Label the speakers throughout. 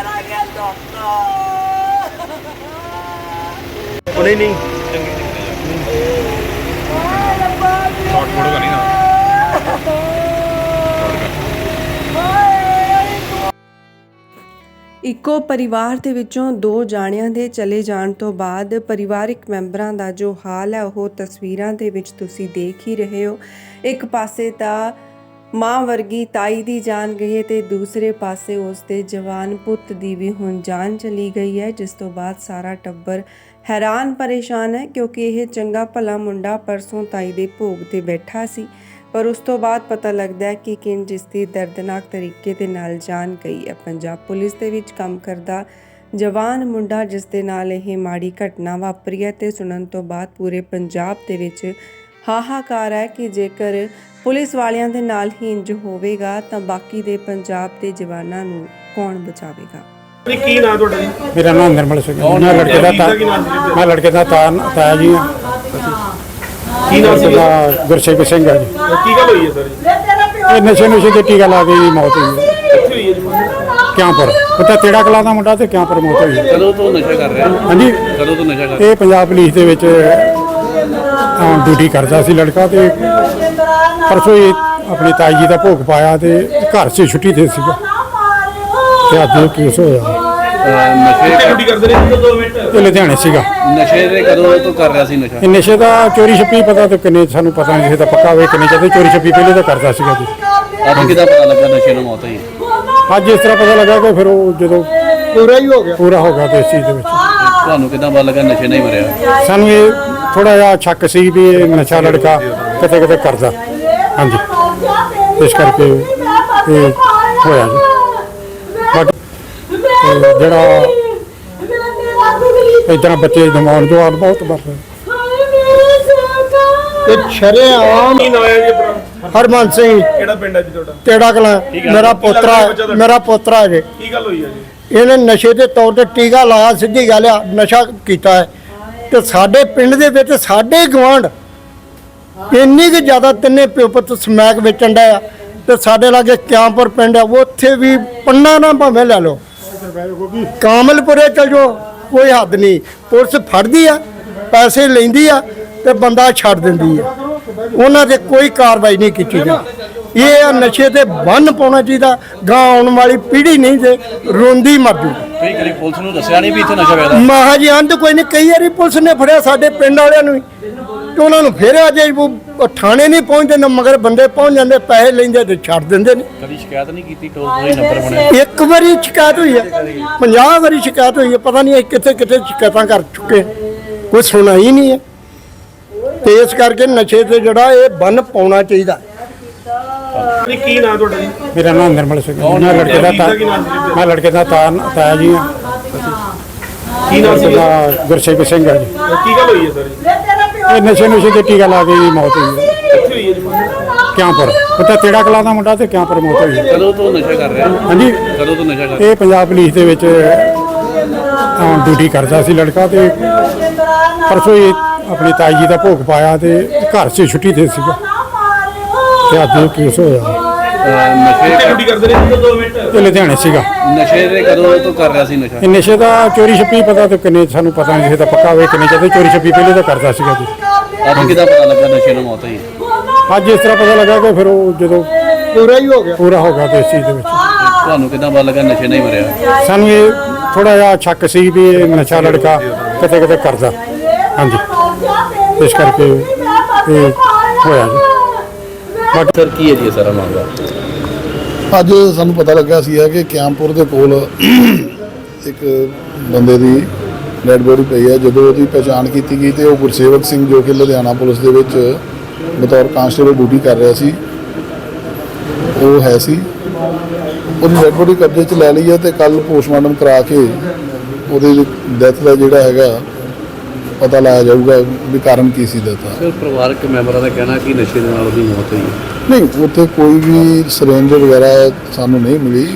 Speaker 1: ਕਰਾਂਗੇ
Speaker 2: ਇੱਕੋ ਪਰਿਵਾਰ ਦੇ ਵਿੱਚੋਂ ਦੋ ਜਾਣਿਆਂ ਦੇ ਚਲੇ ਜਾਣ ਤੋਂ ਬਾਅਦ ਪਰਿਵਾਰਿਕ ਮੈਂਬਰਾਂ ਦਾ ਜੋ ਹਾਲ ਹੈ, ਉਹ ਤਸਵੀਰਾਂ ਦੇ ਵਿੱਚ ਤੁਸੀਂ ਦੇਖ ਹੀ ਰਹੇ ਹੋ। ਇੱਕ ਪਾਸੇ ਤਾਂ ਮਾਂ ਵਰਗੀ ਤਾਈ ਦੀ ਜਾਨ ਗਈ ਹੈ ਤੇ ਦੂਸਰੇ ਪਾਸੇ ਉਸ ਦੇ ਜਵਾਨ ਪੁੱਤ ਦੀ ਵੀ ਹੁਣ ਜਾਨ ਚਲੀ ਗਈ ਹੈ, ਜਿਸ ਤੋਂ ਬਾਅਦ ਸਾਰਾ ਟੱਬਰ ਹੈਰਾਨ ਪਰੇਸ਼ਾਨ ਹੈ, ਕਿਉਂਕਿ ਇਹ ਚੰਗਾ ਭਲਾ ਮੁੰਡਾ ਪਰਸੋਂ ਤਾਈ ਦੇ ਭੋਗ ਤੇ ਬੈਠਾ ਸੀ। ਪਰ ਉਸ ਤੋਂ ਬਾਅਦ ਪਤਾ ਲੱਗਦਾ ਹੈ ਕਿ ਕਿੰਜ ਇਸ ਦੀ ਦਰਦਨਾਕ ਤਰੀਕੇ ਦੇ ਨਾਲ ਜਾਨ ਗਈ ਹੈ। ਪੰਜਾਬ ਪੁਲਿਸ ਦੇ ਵਿੱਚ ਕੰਮ ਕਰਦਾ ਜਵਾਨ ਮੁੰਡਾ ਜਿਸ ਦੇ ਨਾਲ ਇਹ ਮਾੜੀ ਘਟਨਾ ਵਾਪਰੀ ਹੈ ਤੇ ਸੁਣਨ ਤੋਂ ਬਾਅਦ ਪੂਰੇ ਪੰਜਾਬ ਦੇ ਵਿੱਚ ਹਾਹਾਕਾਰ ਹੈ ਕਿ ਜੇਕਰ ਪੁਲਿਸ ਵਾਲਿਆਂ ਦੇ ਨਾਲ ਹੀ ਇੰਜ ਹੋਵੇਗਾ ਤਾਂ ਬਾਕੀ ਦੇ ਪੰਜਾਬ ਦੇ ਜਵਾਨਾਂ ਨੂੰ ਕੌਣ ਬਚਾਵੇਗਾ?
Speaker 3: ਕੀ ਨਾਂ ਤੁਹਾਡਾ ਜੀ?
Speaker 4: ਮੇਰਾ ਨਾਮ ਨਿਰਮਲ ਸਿੰਘ ਹੈ। ਮੈਂ ਲੜਕੇ ਦਾ ਤਾ ਮੈਂ ਲੜਕੇ ਦਾ ਤਾ ਤਾਇਆ ਜੀ ਹਾਂ।
Speaker 3: ਕੀ ਨਾਂ ਸੀ
Speaker 4: ਲੜਕੇ ਦਾ ਗੁਰਸੇਵਕ ਸਿੰਘ ਹੈ ਜੀ।
Speaker 3: ਕੀ ਗੱਲ ਹੋਈ ਹੈ ਸਰ ਜੀ?
Speaker 4: ਇਹ ਨਸ਼ੇ ਨੁਸ਼ੇ ਦੇ ਟੀਕਾ ਲਾ ਕੇ ਜੀ ਮੌਤ ਹੋਈ ਹੈ।
Speaker 3: ਕਿੱਥੇ ਹੋਈ ਹੈ ਜੀ
Speaker 4: ਕਿਆਂਪੁਰ। ਉਹ ਤਾਂ ਤੇੜਾ ਕਲਾ ਦਾ ਮੁੰਡਾ ਤੇ ਕਿਆਂਪੁਰ ਮੌਤ ਹੋਈ ਹੈ।
Speaker 5: ਕਦੋਂ ਤੋਂ ਨਸ਼ਾ ਕਰ ਰਿਹਾ?
Speaker 4: ਹਾਂਜੀ।
Speaker 5: ਕਦੋਂ ਤੋਂ ਨਸ਼ਾ ਕਰ
Speaker 4: ਇਹ ਪੰਜਾਬ ਪੁਲਿਸ ਦੇ ਵਿੱਚ ਡਿਊਟੀ ਕਰਦਾ ਸੀ ਲੜਕਾ ਤੇ ਪਰਸੋਂ ਹੀ ਆਪਣੀ ਤਾਈ ਜੀ ਦਾ ਭੋਗ ਪਾਇਆ ਤੇ ਘਰ 'ਚ ਛੁੱਟੀ ਤੇ ਸੀਗਾ। ਤੇ ਅੱਜ ਇਹ ਕੇਸ ਹੋਇਆ।
Speaker 5: ਨਸ਼ੇ
Speaker 3: ਕਿੱਥੇ ਡਿਊਟੀ ਕਰਦੇ ਨੇ 2 ਮਿੰਟ
Speaker 4: ਇਹ ਲੁਧਿਆਣੇ ਸੀਗਾ।
Speaker 5: ਨਸ਼ੇ ਦੇ ਕਦੋਂ ਤੋਂ ਕਰ ਰਿਹਾ ਸੀ ਨਸ਼ਾ?
Speaker 4: ਇਹ ਨਸ਼ੇ ਦਾ ਚੋਰੀ ਛੱਪੀ ਪਤਾ ਤੇ ਕਿੰਨੇ ਸਾਨੂੰ ਪਤਾ ਨਹੀਂ ਸੀ ਤਾਂ ਪੱਕਾ ਹੋਵੇ ਕਿੰਨੇ ਚਾਹਤੇ ਚੋਰੀ ਛੱਪੀ ਪਹਿਲੇ ਤਾਂ ਕਰਦਾ ਸੀਗਾ ਜੀ।
Speaker 5: ਅੱਜ ਕਿਦਾਂ ਪਤਾ ਲੱਗਾ ਨਸ਼ੇ ਨਾਲ ਮੌਤ ਹੋਈ?
Speaker 4: ਅੱਜ ਇਸ ਤਰ੍ਹਾਂ ਪਤਾ ਲੱਗਾ ਕਿ ਫਿਰ ਉਹ ਜਦੋਂ ਪੂਰਾ ਹੀ ਹੋ ਗਿਆ। ਪੂਰਾ ਹੋ ਗਿਆ ਤੇ ਇਸ ਚੀਜ਼ ਦੇ ਵਿੱਚ।
Speaker 5: ਤੁਹਾਨੂੰ ਕਿਦਾਂ ਪਤਾ ਲੱਗਾ ਨਸ਼ੇ ਨਹੀਂ ਮਰਿਆ?
Speaker 4: ਸਾਨੂੰ ਇਹ ਥੋੜਾ ਜਿਹਾ ਸ਼ੱਕ ਸੀ ਵੀ ਇਹ ਨਸ਼ਾ ਲੜਕਾ ਕਿਤੇ ਕਿਤੇ ਕਰਦਾ। ਹਾਂਜੀ। ਇਸ ਕਰਕੇ ਇਹ ਹੋਇਆ ਜੀ। ਬਟ ਇਹ ਜਿਹੜਾ ਇਦਾਂ ਬੱਚੇ ਦਿਮਾਗ ਤੋਂ ਆਦ ਬਹੁਤ ਵਰ ਰਹੇ।
Speaker 6: ਤੇ ਸ਼ਰੇਆਮ
Speaker 3: ਕੀ ਨਾਂ ਹੈ ਜੀ ਆਪਣਾ
Speaker 6: ਹਰਮਨ ਸਿੰਘ।
Speaker 3: ਕਿਹੜਾ ਪਿੰਡ ਹੈ ਜੀ ਤੁਹਾਡਾ?
Speaker 6: ਤੇੜਾ ਕਲਾ? ਮੇਰਾ ਪੋਤਰਾ ਮੇਰਾ ਪੋਤਰਾ ਹੈ
Speaker 3: ਕੀ ਗੱਲ ਹੋਈ ਹੈ ਜੀ?
Speaker 6: ਇਹਨੇ ਨਸ਼ੇ ਦੇ ਤੌਰ ਤੇ ਟੀਕਾ ਲਾਇਆ ਸਿੱਧੀ ਗੱਲ ਆ ਨਸ਼ਾ ਕੀਤਾ ਹੈ। ਤੇ ਸਾਡੇ ਪਿੰਡ ਦੇ ਵਿੱਚ ਸਾਡੇ ਗਵਾਂਢ ਇੰਨੀ ਕਿ ਜ਼ਿਆਦਾ ਤਿੰਨੇ ਪਿਓ ਪੁੱਤ ਸਮੈਕ ਵੇਚਣ ਦਾ ਆ ਤੇ ਸਾਡੇ ਲਾਗੇ ਕਿਆਂਪੁਰ ਪਿੰਡ ਆ, ਉੱਥੇ ਵੀ ਪੰਨਾ ਨਾ ਭਾਵੇਂ ਲੈ ਲਓ। ਕਾਮਲਪੁਰੇ ਚਲ ਜਾਓ, ਕੋਈ ਹੱਦ ਨਹੀਂ। ਪੁਲਿਸ ਫੜਦੀ ਆ, ਪੈਸੇ ਲੈਂਦੀ ਆ ਤੇ ਬੰਦਾ ਛੱਡ ਦਿੰਦੀ ਆ। ਉਹਨਾਂ ਤੇ ਕੋਈ ਕਾਰਵਾਈ ਨਹੀਂ ਕੀਤੀ ਜਾਂਦੀ। ਇਹ ਆ ਨਸ਼ੇ ਤੇ ਬੰਨ ਪਾਉਣਾ ਚਾਹੀਦਾ ਗਾਂ ਆਉਣ ਵਾਲੀ ਪੀੜ੍ਹੀ ਨਹੀਂ ਤੇ ਰੋਂਦੀ ਮਰ ਜੂ
Speaker 5: ਕਈ ਕਰੀ ਪੁਲਿਸ ਨੂੰ ਦੱਸਿਆ ਨਹੀਂ ਵੀ ਇੱਥੇ ਨਸ਼ਾ ਵੇਚਦਾ
Speaker 6: ਮਹਾਜੀ ਅੰਤ ਕੋਈ ਨਹੀਂ ਕਈ ਵਾਰੀ ਪੁਲਿਸ ਨੇ ਫੜਿਆ ਸਾਡੇ ਪਿੰਡ ਵਾਲਿਆਂ ਨੂੰ ਵੀ। ਤੇ ਉਹਨਾਂ ਨੂੰ ਫੇਰ ਅਜੇ ਉਹ ਥਾਣੇ ਨਹੀਂ ਪਹੁੰਚਦੇ ਨਾ ਮਗਰ ਬੰਦੇ ਪਹੁੰਚ ਜਾਂਦੇ ਪੈਸੇ ਲੈਂਦੇ ਤੇ ਛੱਡ ਦਿੰਦੇ ਨੇ।
Speaker 5: ਕਦੀ ਸ਼ਿਕਾਇਤ ਨਹੀਂ ਕੀਤੀ ਟੋਲ ਫ੍ਰੀ ਨੰਬਰ ਬਣਿਆ
Speaker 6: ਇੱਕ ਵਾਰੀ ਸ਼ਿਕਾਇਤ ਹੋਈ ਹੈ 50 ਵਾਰੀ ਸ਼ਿਕਾਇਤ ਹੋਈ ਹੈ ਪਤਾ ਨਹੀਂ ਇਹ ਕਿੱਥੇ ਕਿੱਥੇ ਸ਼ਿਕਾਇਤਾਂ ਕਰ ਚੁੱਕੇ ਕੋਈ ਸੁਣਾ ਹੀ ਨਹੀਂ ਹੈ ਤੇ ਇਸ ਕਰਕੇ ਨਸ਼ੇ ਤੇ ਜਿਹੜਾ ਇਹ ਬੰਨ ਪਾਉਣਾ ਚਾਹੀਦਾ।
Speaker 3: ਨਹੀਂ ਕੀ ਨਾਂ ਤੁਹਾਡਾ ਜੀ?
Speaker 4: ਮੇਰਾ ਨਾਮ ਨਿਰਮਲ ਸਿੰਘ ਹੈ। ਮੈਂ ਲੜਕੇ ਦਾ ਤਾ ਮੈਂ ਲੜਕੇ ਦਾ ਤਾ ਤਾਇਆ ਜੀ ਹਾਂ।
Speaker 3: ਕੀ ਨਾਂ ਸੀ?
Speaker 4: ਦਾ ਗੁਰਸੇਵਕ ਸਿੰਘ ਹੈ ਜੀ।
Speaker 3: ਕੀ ਗੱਲ ਹੋਈ ਹੈ ਸਰ? ਜੀ
Speaker 4: ਇਹ ਨਸ਼ੇ ਨੁਸ਼ੇ ਦੇ ਟੀਕਾ ਲਾ ਕੇ ਜੀ ਮੌਤ ਹੋਈ ਹੈ।
Speaker 3: ਕਿੱਥੇ ਹੋਈ ਹੈ ਜੀ?
Speaker 4: ਕਿਆਂਪੁਰ। ਉਹ ਤਾਂ ਤੇੜਾ ਕਲਾ ਦਾ ਮੁੰਡਾ ਤੇ ਕਿਆਂਪੁਰ ਮੌਤ ਹੋਈ ਹੈ।
Speaker 5: ਕਦੋਂ ਤੋਂ ਨਸ਼ਾ ਕਰ ਰਿਹਾ?
Speaker 4: ਹਾਂਜੀ।
Speaker 5: ਕਦੋਂ ਤੋਂ ਨਸ਼ਾ ਕਰ
Speaker 4: ਇਹ ਪੰਜਾਬ ਪੁਲਿਸ ਦੇ ਵਿੱਚ ਡਿਊਟੀ ਕਰਦਾ ਸੀ ਲੜਕਾ ਤੇ ਪਰਸੋਂ ਹੀ ਆਪਣੀ ਤਾਈ ਜੀ ਦਾ ਭੋਗ ਪਾਇਆ ਤੇ ਘਰ 'ਚ ਛੁੱਟੀ ਤੇ ਸੀਗਾ। ਤੇ ਅੱਜ ਕੇਸ ਹੋਇਆ?
Speaker 5: ਅਹ ਨਸ਼ੇ
Speaker 3: ਕਰਦੇ ਨੇ 2 ਮਿੰਟ
Speaker 4: ਇਹ ਲੁਧਿਆਣੇ ਸੀਗਾ।
Speaker 5: ਨਸ਼ੇ ਦੇ ਕਦੋਂ ਤੋਂ ਕਰ ਰਿਹਾ ਸੀ ਨਸ਼ਾ?
Speaker 4: ਇਹ ਨਸ਼ੇ ਦਾ ਚੋਰੀ ਛੱਪੀ ਪਤਾ ਤੇ ਕਿੰਨੇ ਸਾਨੂੰ ਪਤਾ ਨਹੀਂ ਸੀ ਤਾਂ ਪੱਕਾ ਹੋਵੇ ਕਿੰਨੇ ਚਾਹਤੇ ਚੋਰੀ ਛੱਪੀ ਪਹਿਲੇ ਤਾਂ ਕਰਦਾ ਸੀਗਾ ਜੀ।
Speaker 5: ਅੱਜ ਕਿਦਾਂ ਪਤਾ ਲੱਗਾ ਨਸ਼ੇ ਨਾਲ ਮੌਤ ਹੋਈ?
Speaker 4: ਅੱਜ ਇਸ ਤਰ੍ਹਾਂ ਪਤਾ ਲੱਗਾ ਕਿ ਫਿਰ ਉਹ ਜਦੋਂ
Speaker 6: ਪੂਰਾ ਹੀ ਹੋ ਗਿਆ।
Speaker 4: ਪੂਰਾ ਹੋ ਗਿਆ ਤੇ ਇਸ ਚੀਜ਼ ਦੇ ਵਿੱਚ।
Speaker 5: ਤੁਹਾਨੂੰ ਕਿਦਾਂ ਪਤਾ ਲੱਗਾ ਨਸ਼ੇ ਨਹੀਂ ਮਰਿਆ?
Speaker 4: ਸਾਨੂੰ ਇਹ ਥੋੜਾ ਜਿਹਾ ਸ਼ੱਕ ਸੀ ਵੀ ਇਹ ਨਸ਼ਾ ਲੜਕਾ ਕਿਤੇ ਕਿਤੇ ਕਰਦਾ। ਹਾਂਜੀ। ਇਸ ਕਰਕੇ ਇਹ ਹੋਇਆ ਜੀ।
Speaker 5: ਸਰ ਕੀ ਹੈ ਜੀ ਇਹ ਸਾਰਾ ਮਾਮਲਾ?
Speaker 7: ਅੱਜ ਸਾਨੂੰ ਪਤਾ ਲੱਗਿਆ ਸੀ ਕਿ ਕਿਆਮਪੁਰ ਦੇ ਕੋਲ ਇੱਕ ਬੰਦੇ ਦੀ ਡੈਡ ਬੋਡੀ ਪਈ ਹੈ। ਜਦੋਂ ਉਹਦੀ ਪਛਾਣ ਕੀਤੀ ਗਈ ਤੇ ਉਹ ਗੁਰਸੇਵਕ ਸਿੰਘ ਜੋ ਕਿ ਲੁਧਿਆਣਾ ਪੁਲਿਸ ਦੇ ਵਿੱਚ ਬਤੌਰ ਕਾਂਸਟੇਬਲ ਡਿਊਟੀ ਕਰ ਰਿਹਾ ਸੀ, ਉਹ ਹੈ ਸੀ। ਉਹਦੀ ਡੈਡ ਬੋਡੀ ਕਬਜ਼ੇ 'ਚ ਲੈ ਲਈ ਹੈ ਤੇ ਕੱਲ ਪੋਸਟਮਾਰਟਮ ਕਰਾ ਕੇ ਉਹਦੇ ਡੈਥ ਦਾ ਜਿਹੜਾ ਹੈਗਾ ਪਤਾ ਲਾਇਆ ਜਾਊਗਾ ਵੀ ਕਾਰਨ ਕੀ ਸੀ ਡੈਥ ਦਾ
Speaker 5: ਸਰ ਪਰਿਵਾਰਕ ਮੈਂਬਰਾਂ ਦਾ ਕਹਿਣਾ ਕਿ ਨਸ਼ੇ ਦੇ ਨਾਲ ਉਹਦੀ ਮੌਤ ਹੋਈ ਹੈ।
Speaker 7: ਨਹੀਂ ਉੱਥੇ ਕੋਈ ਵੀ ਸਰੇਂਜ ਵਗੈਰਾ ਸਾਨੂੰ ਨਹੀਂ ਮਿਲੀ।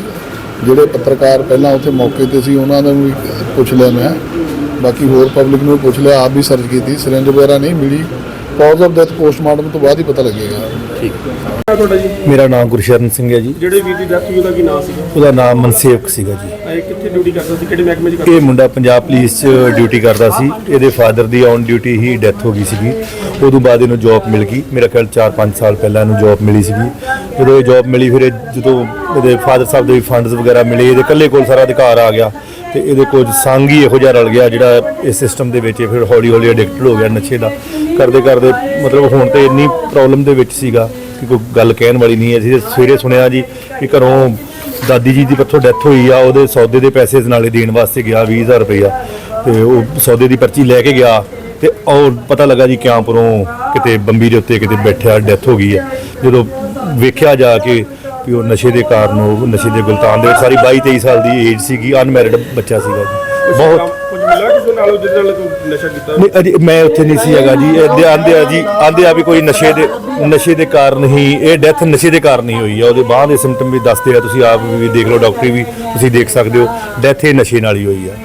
Speaker 7: ਜਿਹੜੇ ਪੱਤਰਕਾਰ ਪਹਿਲਾਂ ਉੱਥੇ ਮੌਕੇ ਤੇ ਸੀ ਉਹਨਾਂ ਨੂੰ ਵੀ ਪੁੱਛ ਲਿਆ ਮੈਂ। ਬਾਕੀ ਹੋਰ ਪਬਲਿਕ ਨੂੰ ਵੀ ਪੁੱਛ ਲਿਆ ਆਪ ਵੀ ਸਰਚ ਕੀਤੀ। ਸਰੇਂਜ ਵਗੈਰਾ ਨਹੀਂ ਮਿਲੀ। ਕਾਜ਼ ਆਫ ਡੈਥ ਪੋਸਟਮਾਰਟਮ ਤੋਂ ਬਾਅਦ ਹੀ ਪਤਾ ਲੱਗੇਗਾ।
Speaker 5: ਠੀਕ।
Speaker 3: ਹੈ ਤੁਹਾਡਾ ਜੀ?
Speaker 1: ਮੇਰਾ ਨਾਮ ਗੁਰਸ਼ਰਨ ਸਿੰਘ ਹੈ ਜੀ।
Speaker 3: ਜਿਹੜੇ ਵੀਰ ਦੀ ਡੈਥ ਹੋਈ ਉਹਦਾ ਕੀ ਨਾਮ ਸੀਗਾ
Speaker 1: ਉਹਦਾ ਨਾਮ ਮਨਸੇਵਕ ਸੀਗਾ ਜੀ।
Speaker 3: ਇਹ ਕਿੱਥੇ ਡਿਊਟੀ ਕਰਦਾ ਸੀ? ਕਿਹੜੇ ਮਹਿਕਮੇ 'ਚ ਕਰਦਾ
Speaker 1: ਇਹ ਮੁੰਡਾ ਪੰਜਾਬ ਪੁਲਿਸ 'ਚ ਡਿਊਟੀ ਕਰਦਾ ਸੀ। ਇਹਦੇ ਫਾਦਰ ਦੀ ਔਨ ਡਿਊਟੀ ਹੀ ਡੈਥ ਹੋ ਗਈ ਸੀਗੀ। ਉਦੋਂ ਬਾਅਦ ਇਹਨੂੰ ਜੌਬ ਮਿਲ ਗਈ। ਮੇਰਾ ਖਿਆਲ 4-5 ਸਾਲ ਪਹਿਲਾਂ ਇਹਨੂੰ ਜੌਬ ਮਿਲੀ ਸੀਗੀ। ਜਦੋਂ ਇਹ ਜੌਬ ਮਿਲੀ ਫਿਰ ਇਹ ਜਦੋਂ ਇਹਦੇ ਫਾਦਰ ਸਾਹਿਬ ਦੇ ਫੰਡਸ ਵਗੈਰਾ ਮਿਲੇ ਇਹਦੇ ਇਕੱਲੇ ਕੋਲ ਸਾਰਾ ਅਧਿਕਾਰ ਆ ਗਿਆ। ਤੇ ਇਹਦੇ ਕੁਝ ਸੰਗ ਹੀ ਇਹੋ ਜਿਹਾ ਰਲ ਗਿਆ ਜਿਹੜਾ ਇਸ ਸਿਸਟਮ ਦੇ ਵਿੱਚ ਫਿਰ ਹੌਲੀ ਹੌਲੀ ਐਡਿਕਟਡ ਹੋ ਗਿਆ ਨਸ਼ੇ ਦਾ। ਕਰਦੇ ਕਰਦੇ ਮਤਲਬ ਹੁਣ ਤੇ ਇੰਨੀ ਪ੍ਰੋਬਲਮ ਦੇ ਵਿੱਚ ਸੀਗਾ ਕਿ ਕੋਈ ਗੱਲ ਕਹਿਣ ਵਾਲੀ ਨਹੀਂ ਹੈ। ਅਸੀਂ ਸਵੇਰੇ ਸੁਣਿਆ ਜੀ ਕਿ ਘਰੋਂ ਦਾਦੀ ਜੀ ਦੀ ਪੱਥੋਂ ਡੈਥ ਹੋਈ ਆ, ਉਹਦੇ ਸੌਦੇ ਦੇ ਪੈਸੇ ਨਾਲੇ ਦੇਣ ਵਾਸਤੇ ਗਿਆ 20000 ਰੁਪਇਆ। ਤੇ ਉਹ ਸੌਦੇ ਦੀ ਪਰਚੀ ਲੈ ਕੇ ਗਿਆ ਤੇ ਉਹ ਪਤਾ ਲੱਗਾ ਜੀ ਕਿਆਂਪੁਰੋਂ ਕਿਤੇ ਬੰਬੀ ਦੇ ਉੱਤੇ ਕਿਤੇ ਬੈਠਿਆ ਡੈਥ ਹੋ ਗਈ ਆ। ਜਦੋਂ ਵੇਖਿਆ ਜਾ ਕੇ ਵੀ ਉਹ ਨਸ਼ੇ ਦੇ ਕਾਰਨ ਉਹ ਨਸ਼ੇ ਦੇ ਗੁਲਤਾਨ ਦੇ ਵਿੱਚ ਸਾਰੀ 22 23 ਸਾਲ ਦੀ ਏਜ ਸੀਗੀ ਅਨਮੈਰਿਡ ਬੱਚਾ ਸੀਗਾ। ਜੀ ਬਹੁਤ
Speaker 3: ਕੁਝ ਮਿਲਿਆ ਕਿਸੇ ਨਾਲ ਜਿਹਦੇ ਨਾਲ ਕੋਈ ਨਸ਼ਾ ਕੀਤਾ?
Speaker 1: ਨਹੀਂ ਅਜੇ ਮੈਂ ਉੱਥੇ ਨਹੀਂ ਸੀ ਹੈਗਾ ਜੀ। ਇਹ ਆਂਦੇ ਆ ਜੀ ਆਂਦੇ ਆ ਵੀ ਕੋਈ ਨਸ਼ੇ ਦੇ ਨਸ਼ੇ ਦੇ ਕਾਰਨ ਹੀ ਇਹ ਡੈਥ ਨਸ਼ੇ ਦੇ ਕਾਰਨ ਹੀ ਹੋਈ ਆ। ਉਹਦੇ ਬਾਅਦ ਦੇ ਸਿੰਪਟਮ ਵੀ ਦੱਸਦੇ ਆ। ਤੁਸੀਂ ਆਪ ਵੀ ਦੇਖ ਲਓ ਡਾਕਟਰੀ ਵੀ ਤੁਸੀਂ ਦੇਖ ਸਕਦੇ ਹੋ। ਡੈਥ ਇਹ ਨਸ਼ੇ ਨਾਲ ਹੀ ਹੋਈ ਆ।